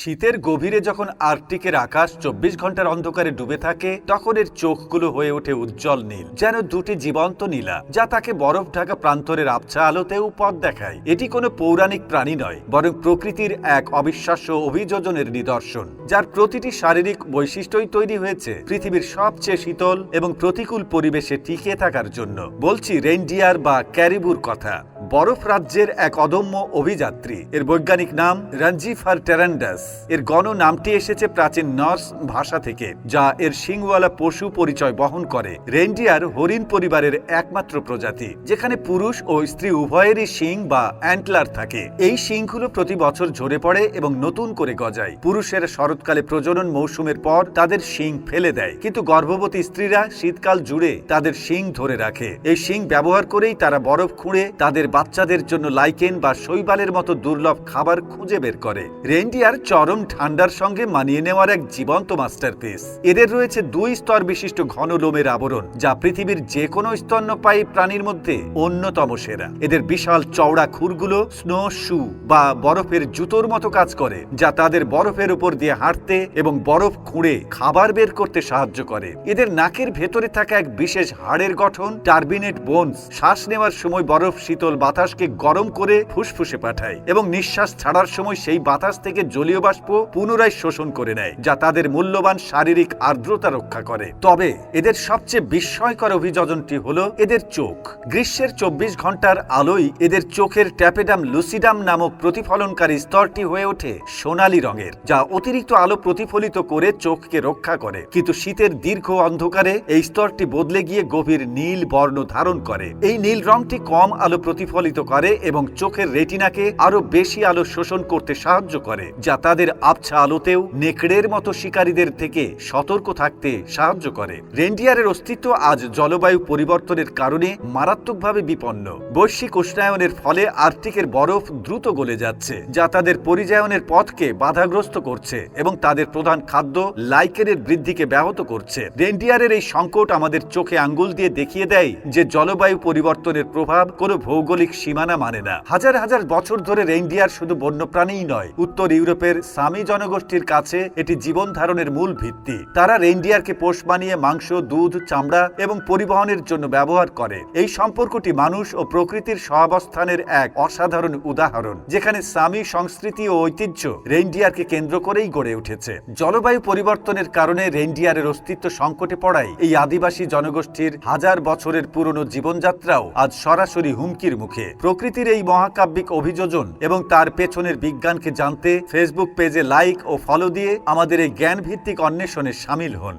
শীতের গভীরে যখন আর্কটিকের আকাশ চব্বিশ ঘণ্টার অন্ধকারে ডুবে থাকে, তখন এর চোখগুলো হয়ে ওঠে উজ্জ্বল নীল, যেন দুটি জীবন্ত নীলা, যা তাকে বরফ ঢাকা প্রান্তরের আবছা আলোতেও পথ দেখায়। এটি কোনো পৌরাণিক প্রাণী নয়, বরং প্রকৃতির এক অবিশ্বাস্য অভিযোজনের নিদর্শন, যার প্রতিটি শারীরিক বৈশিষ্ট্যই তৈরি হয়েছে পৃথিবীর সবচেয়ে শীতল এবং প্রতিকূল পরিবেশে টিকে থাকার জন্য। বলছি রেনডিয়ার বা ক্যারিবুর কথা। বরফ রাজ্যের এক অদম্য অভিযাত্রী। এর বৈজ্ঞানিক নাম রঞ্জিফার টেরান্ডাস। এর গণ নামটি এসেছে প্রাচীন নর্স ভাষা থেকে, যা এর শিংওয়ালা পশু পরিচয় বহন করে। রেন্ডিয়ার হরিণ পরিবারের একমাত্র প্রজাতি, যেখানে পুরুষ ও স্ত্রী উভয়েরই শিং বা অ্যান্টলার থাকে। এই শিংগুলো প্রতি বছর ঝরে পড়ে এবং নতুন করে গজায়। পুরুষের শরৎকালে প্রজনন মৌসুমের পর তাদের শিং ফেলে দেয়। কিন্তু গর্ভবতী স্ত্রীরা শীতকাল জুড়ে তাদের শিং ধরে রাখে। এই শিং ব্যবহার করেই তারা বরফ খুঁড়ে তাদের বাচ্চাদের জন্য লাইকেন বা শৈবালের মতো দুর্লভ খাবার খুঁজে বের করে। রেন্ডিয়ার চরম ঠান্ডার সঙ্গে মানিয়ে নেওয়ার এক জীবন্ত মাস্টার মাস্টারপিস। এদের রয়েছে দুই স্তর বিশিষ্ট ঘন লোমের আবরণ, যা পৃথিবীর যে কোনো স্তন্যপায়ী প্রাণীর মধ্যে অন্যতম সেরা। এদের বিশাল চওড়া খুরগুলো, স্নো শু বা বরফের জুতোর মতো কাজ করে, যা তাদের বরফের উপর দিয়ে হাঁটতে এবং বরফ খুঁড়ে খাবার বের করতে সাহায্য করে। এদের নাকের ভেতরে থাকা এক বিশেষ হাড়ের গঠন, টার্বিনেট বোনস, শ্বাস নেওয়ার সময় বরফ শীতল বাতাসকে গরম করে ফুসফুসে পাঠায় এবং নিঃশ্বাস ছাড়ার সময় সেই বাতাস থেকে জলীয় বাষ্প পুনরায় শোষণ করে নেয়, যা তাদের মূল্যবান শারীরিক আর্দ্রতা রক্ষা করে। তবে এদের সবচেয়ে বিস্ময়কর অভিযোজনটি হলো এদের চোখ। গ্রীষ্মের চব্বিশ ঘণ্টার আলোয় এদের চোখের ট্যাপেডাম লুসিডাম নামক প্রতিফলনকারী স্তরটি হয়ে ওঠে সোনালী রঙের, যা অতিরিক্ত আলো প্রতিফলিত করে চোখকে রক্ষা করে। কিন্তু শীতের দীর্ঘ অন্ধকারে এই স্তরটি বদলে গিয়ে গভীর নীল বর্ণ ধারণ করে। এই নীল রংটি কম আলো প্রতিফলিত করে এবং চোখের রেটিনাকে আরও বেশি আলো শোষণ করতে সাহায্য করে, যা তাদের আবছা আলোতেও নেকড়ের মতো শিকারীদের থেকে সতর্ক থাকতে সাহায্য করে। রেন্ডিয়ারের অস্তিত্ব আজ জলবায়ু পরিবর্তনের কারণে মারাত্মকভাবে বিপন্ন। বৈশ্বিক উষ্ণায়নের ফলে আর্কটিকের বরফ দ্রুত গলে যাচ্ছে, যা তাদের পরিযায়নের পথকে বাধাগ্রস্ত করছে এবং তাদের প্রধান খাদ্য লাইকেনের বৃদ্ধিকে ব্যাহত করছে। রেন্ডিয়ারের এই সংকট আমাদের চোখে আঙ্গুল দিয়ে দেখিয়ে দেয় যে জলবায়ু পরিবর্তনের প্রভাব কোনো ভৌগোলিক সীমানা মানে না। হাজার হাজার বছর ধরে রেন্ডিয়ার শুধু বন্যপ্রাণীই নয়, উত্তর ইউরোপের সামি জনগোষ্ঠীর কাছে এটি জীবন ধারণের মূল ভিত্তি। তারা রেন্ডিয়ারকে পোষ বানিয়ে মাংস, দুধ, চামড়া এবং পরিবহনের জন্য ব্যবহার করে। এই সম্পর্কটি মানুষ ও প্রকৃতির সহাবস্থানের এক অসাধারণ উদাহরণ, যেখানে সামি সংস্কৃতি ও ঐতিহ্য রেন্ডিয়ারকে কেন্দ্র করেই গড়ে উঠেছে। জলবায়ু পরিবর্তনের কারণে রেন্ডিয়ারের অস্তিত্ব সংকটে পড়ায় এই আদিবাসী জনগোষ্ঠীর হাজার বছরের পুরনো জীবনযাত্রাও আজ সরাসরি হুমকির মুখে প্রকৃতির এই মহাকাব্যিক অভিযোজন এবং তার পেছনের বিজ্ঞানকে জানতে ফেসবুক পেজে লাইক ও ফলো দিয়ে আমাদের এই জ্ঞানভিত্তিক অন্বেষণে সামিল হন।